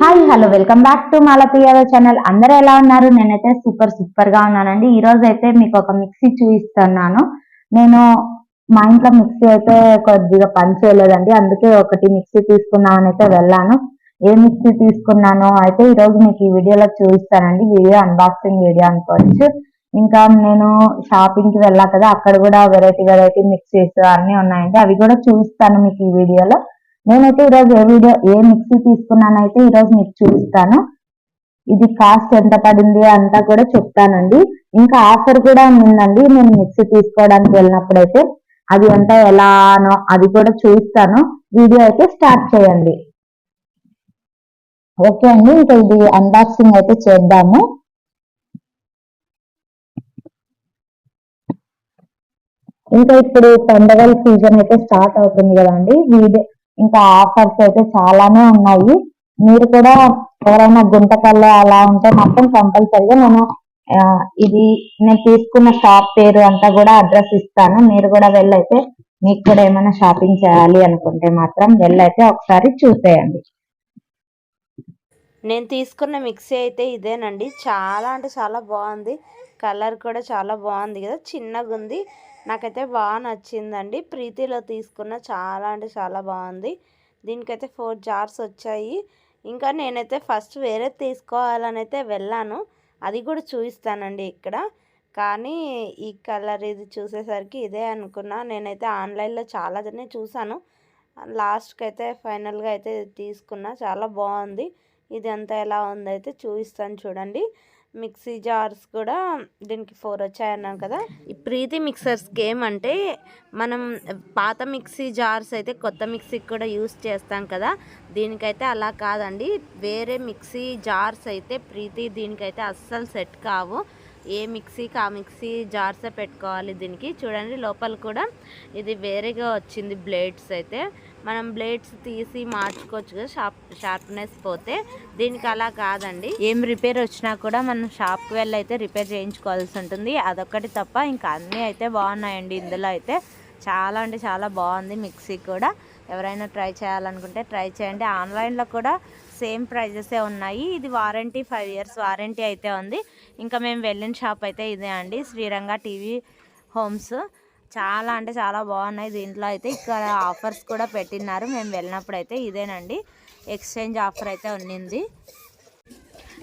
Hi hello welcome back to Malathi Yadav channel అందరూ ఎలా ఉన్నారు? నేనైతే సూపర్ సూపర్గా ఉన్నానండి. ఈ రోజు అయితే మీకు ఒక మిక్సీ చూపిస్తున్నాను. నేను మా ఇంట్లో మిక్సీ అయితే కొద్దిగా పని చేయలేదండి. అందుకే ఒకటి మిక్సీ తీసుకుందామని అయితే వెళ్ళాను. ఏ మిక్సీ తీసుకున్నానో అయితే ఈ రోజు మీకు ఈ వీడియోలో చూపిస్తానండి. వీడియో అన్బాక్సింగ్ వీడియో అనుకోవచ్చు. ఇంకా నేను షాపింగ్కి వెళ్ళా కదా అక్కడ కూడా వెరైటీ వెరైటీ మిక్సీస్ అన్ని ఉన్నాయండి. అవి కూడా చూపిస్తాను మీకు ఈ వీడియోలో. నేనైతే ఈరోజు ఏ వీడియో ఏ మిక్సీ తీసుకున్నానైతే ఈరోజు మీకు చూపిస్తాను. ఇది కాస్ట్ ఎంత పడింది అంతా కూడా చెప్తానండి. ఇంకా ఆఫర్ కూడా ఉందండి నేను మిక్సీ తీసుకోవడానికి వెళ్ళినప్పుడు అయితే అది ఎంత ఎలానో అది కూడా చూపిస్తాను. వీడియో అయితే స్టార్ట్ చేయండి. ఓకే అండి ఇంకా ఇది అన్బాక్సింగ్ అయితే చేద్దాము. ఇంకా ఇప్పుడు పండగల సీజన్ అయితే స్టార్ట్ అవుతుంది కదండి. వీడియో ఇంకా ఆఫర్స్ అయితే చాలానే ఉన్నాయి. మీరు కూడా ఎవరైనా గుంటకల్లో అలా ఉంటే మాత్రం కంపల్సరిగా నేను ఇది నేను తీసుకున్న షాప్ పేరు అంతా కూడా అడ్రస్ ఇస్తాను. మీరు కూడా వెళ్ళైతే మీకు కూడా ఏమైనా షాపింగ్ చేయాలి అనుకుంటే మాత్రం వెళ్ళైతే ఒకసారి చూసేయండి. నేను తీసుకున్న మిక్సీ అయితే ఇదేనండి. చాలా అంటే చాలా బాగుంది. కలర్ కూడా చాలా బాగుంది కదా. చిన్నగా ఉంది నాకైతే బాగా నచ్చిందండి. ప్రీతిలో తీసుకున్న చాలా అంటే చాలా బాగుంది. దీనికైతే ఫోర్ జార్స్ వచ్చాయి. ఇంకా నేనైతే ఫస్ట్ వేరే తీసుకోవాలని అయితే వెళ్ళాను. అది కూడా చూపిస్తానండి ఇక్కడ. కానీ ఈ కలర్ ఇది చూసేసరికి ఇదే అనుకున్నా. నేనైతే ఆన్లైన్లో చాలా చూసాను లాస్ట్కి అయితే ఫైనల్గా అయితే తీసుకున్నా. చాలా బాగుంది. ఇది అంతా ఎలా ఉందైతే చూపిస్తాను చూడండి. మిక్సీ జార్స్ కూడా దీనికి ఫోర్ వచ్చాయన్నాను కదా. ఈ ప్రీతి మిక్సర్స్కి ఏమంటే మనం పాత మిక్సీ జార్స్ అయితే కొత్త మిక్సీకి కూడా యూస్ చేస్తాం కదా. దీనికైతే అలా కాదండి. వేరే మిక్సీ జార్స్ అయితే ప్రీతి దీనికైతే అస్సలు సెట్ కావు. ఏ మిక్సీకి ఆ మిక్సీ జార్సే పెట్టుకోవాలి దీనికి. చూడండి లోపల కూడా ఇది వేరేగా వచ్చింది బ్లేడ్స్ అయితే. మనం బ్లేడ్స్ తీసి మార్చుకోవచ్చు కదా షార్ప్ షార్ప్నెస్ పోతే. దీనికి అలా కాదండి. ఏం రిపేర్ వచ్చినా కూడా మనం షాప్కి వెళ్ళి అయితే రిపేర్ చేయించుకోవాల్సి ఉంటుంది. అదొక్కటి తప్ప ఇంకా అన్నీ అయితే బాగున్నాయండి. ఇందులో అయితే చాలా అంటే చాలా బాగుంది మిక్సీ కూడా. ఎవరైనా ట్రై చేయాలనుకుంటే ట్రై చేయండి. ఆన్లైన్లో కూడా సేమ్ ప్రైజెసే ఉన్నాయి. ఇది వారంటీ ఫైవ్ ఇయర్స్ వారంటీ అయితే ఉంది. ఇంకా మేము వెళ్ళిన షాప్ అయితే ఇదే అండి. Sriranga TV homes. చాలా అంటే చాలా బాగున్నాయి. దీంట్లో అయితే ఇక్కడ ఆఫర్స్ కూడా పెట్టినారు మేము వెళ్ళినప్పుడు అయితే ఇదేనండి. ఎక్స్చేంజ్ ఆఫర్ అయితే ఉన్నింది.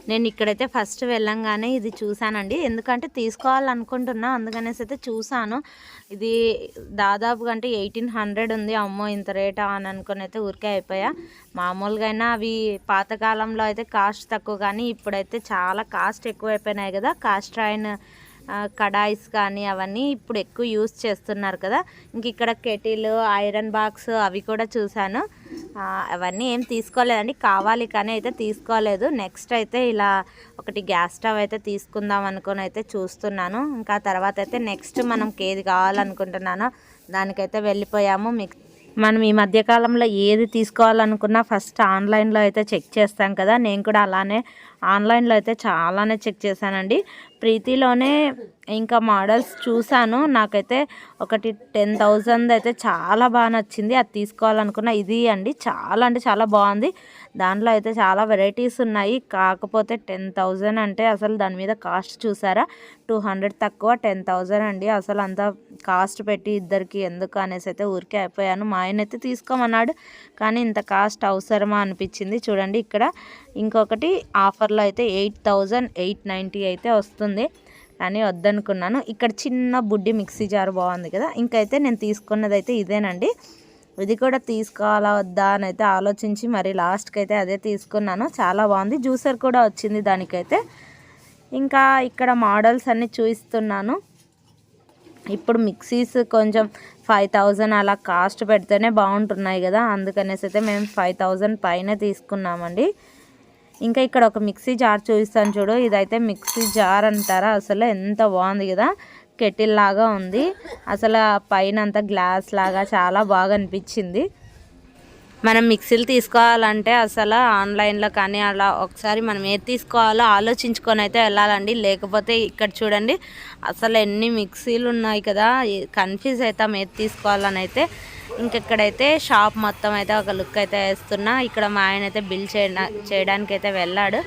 నేను ఇక్కడైతే ఫస్ట్ వెళ్ళంగానే ఇది చూశానండి. ఎందుకంటే తీసుకోవాలనుకుంటున్నా అందుకనేసి అయితే చూశాను. ఇది దాదాపుగా అంటే ఎయిటీన్ హండ్రెడ్ ఉంది. అమ్మో ఇంత రేటా అని అనుకుని అయితే ఊరికే అయిపోయా. మామూలుగా అయినా అవి పాతకాలంలో అయితే కాస్ట్ తక్కువ కానీ ఇప్పుడైతే చాలా కాస్ట్ ఎక్కువ అయిపోయినాయి కదా. కాస్ట్ అయిన కడాయిస్ కానీ అవన్నీ ఇప్పుడు ఎక్కువ యూస్ చేస్తున్నారు కదా. ఇంక ఇక్కడ కెటిల్ ఐరన్ బాక్స్ అవి కూడా చూశాను. అవన్నీ ఏం తీసుకోలేదండి. కావాలి కానీ అయితే తీసుకోలేదు. నెక్స్ట్ అయితే ఇలా ఒకటి గ్యాస్ స్టవ్ అయితే తీసుకుందాం అనుకుని అయితే చూస్తున్నాను. ఇంకా తర్వాత అయితే నెక్స్ట్ మనకి ఏది కావాలనుకుంటున్నానో దానికైతే వెళ్ళిపోయాము. మిక్ మనం ఈ మధ్యకాలంలో ఏది తీసుకోవాలనుకున్నా ఫస్ట్ ఆన్లైన్లో అయితే చెక్ చేస్తాం కదా. నేను కూడా అలానే ఆన్లైన్లో అయితే చాలానే చెక్ చేశానండి. ప్రీతిలోనే ఇంకా మోడల్స్ చూశాను. నాకైతే ఒకటి టెన్ థౌజండ్ అయితే చాలా బాగా నచ్చింది. అది తీసుకోవాలనుకున్న ఇది అండి. చాలా అంటే చాలా బాగుంది. దాంట్లో అయితే చాలా వెరైటీస్ ఉన్నాయి. కాకపోతే టెన్ థౌజండ్ అంటే అసలు దాని మీద కాస్ట్ చూసారా? టూ హండ్రెడ్ తక్కువ టెన్ థౌజండ్ అండి. అసలు అంత కాస్ట్ పెట్టి ఇద్దరికి ఎందుకు అనేసి అయితే ఊరికే అయిపోయాను. మా ఆయన అయితే తీసుకోమన్నాడు. కానీ ఇంత కాస్ట్ అవసరమా అనిపించింది. చూడండి ఇక్కడ ఇంకొకటి ఆఫర్లో అయితే ఎయిట్ థౌజండ్ ఎయిట్ నైంటీ అయితే వస్తుంది. కానీ వద్దనుకున్నాను. ఇక్కడ చిన్న బుడ్డి మిక్సీ జార్ బాగుంది కదా ఇంకైతే నేను తీసుకున్నది అయితే ఇదేనండి. ఇది కూడా తీసుకోవాలా వద్దా అని అయితే ఆలోచించి మరి లాస్ట్కి అయితే అదే తీసుకున్నాను. చాలా బాగుంది. జ్యూసర్ కూడా వచ్చింది దానికైతే. ఇంకా ఇక్కడ మోడల్స్ అన్నీ చూపిస్తున్నాను ఇప్పుడు మిక్సీస్ కొంచెం ఫైవ్ థౌజండ్ అలా కాస్ట్ పెడితేనే బాగుంటున్నాయి కదా అందుకనేసి అయితే మేము ఫైవ్ థౌజండ్ పైన తీసుకున్నామండి. ఇంకా ఇక్కడ ఒక మిక్సీ జార్ చూపిస్తాను చూడు. ఇదైతే మిక్సీ జార్ అంటారా? అసలు ఎంత బాగుంది కదా. కెటిల్ లాగా ఉంది. అసలు పైన అంతా గ్లాస్ లాగా చాలా బాగా అనిపించింది. మనం మిక్సీలు తీసుకోవాలంటే అసలు ఆన్లైన్లో కానీ అలా ఒకసారి మనం ఏది తీసుకోవాలో ఆలోచించుకొని అయితే వెళ్ళాలండి. లేకపోతే ఇక్కడ చూడండి అసలు ఎన్ని మిక్సీలు ఉన్నాయి కదా. కన్ఫ్యూజ్ అవుతాం ఏది తీసుకోవాలని అయితే. ఇంకెక్కడైతే షాప్ మొత్తం అయితే ఒక లుక్ అయితే వేస్తున్నా. ఇక్కడ మా ఆయన అయితే బిల్ చేయడా చేయడానికి అయితే వెళ్ళాడు.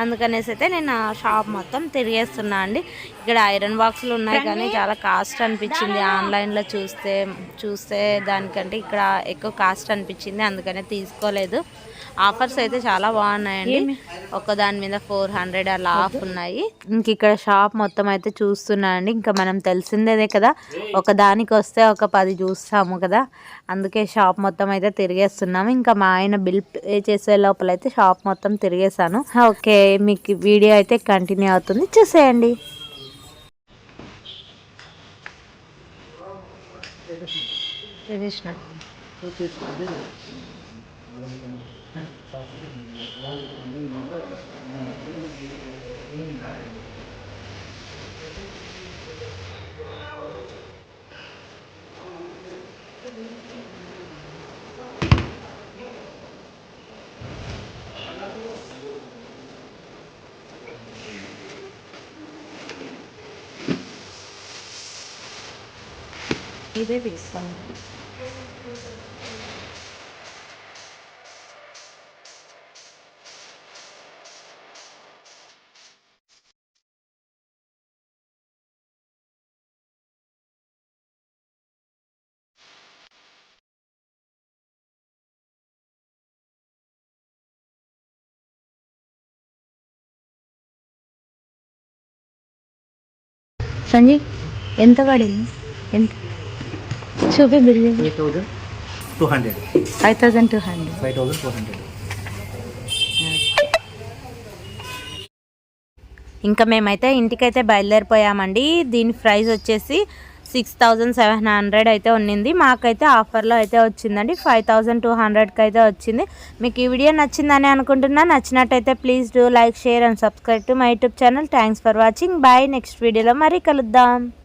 అందుకనేసి అయితే నేను ఆ షాప్ మొత్తం తిరిగేస్తున్నా అండి. ఇక్కడ ఐరన్ బాక్సులు ఉన్నాయి కానీ చాలా కాస్ట్ అనిపించింది. ఆన్లైన్లో చూస్తే చూస్తే దానికంటే ఇక్కడ ఎక్కువ కాస్ట్ అనిపించింది. అందుకనే తీసుకోలేదు. ఆఫర్స్ అయితే చాలా బాగున్నాయండి. ఒక దాని మీద ఫోర్ హండ్రెడ్ అలా ఆఫ్ ఉన్నాయి. ఇంక ఇక్కడ షాప్ మొత్తం అయితే చూస్తున్నా అండి. ఇంకా మనం తెలిసిందేదే కదా. ఒక దానికి వస్తే ఒక పది చూస్తాము కదా. అందుకే షాప్ మొత్తం అయితే తిరిగేస్తున్నాము. ఇంకా మా ఆయన బిల్ పే చేసే లోపల అయితే షాప్ మొత్తం తిరిగేసాను ఓకే మీకు వీడియో అయితే కంటిన్యూ అవుతుంది. చూసేయండి. ఇదే తీస్తాను సంజయ్ ఎంత పడింది? ఎంత? చూపి bill five thousand two hundred. Five thousand two hundred. Five thousand two hundred. ఇంకా మేమైతే ఇంటికైతే బయలుదేరిపోయామండి. దీని ప్రైస్ వచ్చేసి సిక్స్ థౌజండ్ సెవెన్ హండ్రెడ్ అయితే ఉన్నింది. మాకైతే ఆఫర్లో అయితే వచ్చిందండి. ఫైవ్ థౌజండ్ టూ హండ్రెడ్కి అయితే వచ్చింది. మీకు ఈ వీడియో నచ్చిందని అనుకుంటున్నా. నచ్చినట్టయితే please do like share and subscribe to my YouTube channel. Thanks for watching. Bye. Next వీడియోలో మరీ కలుద్దాం.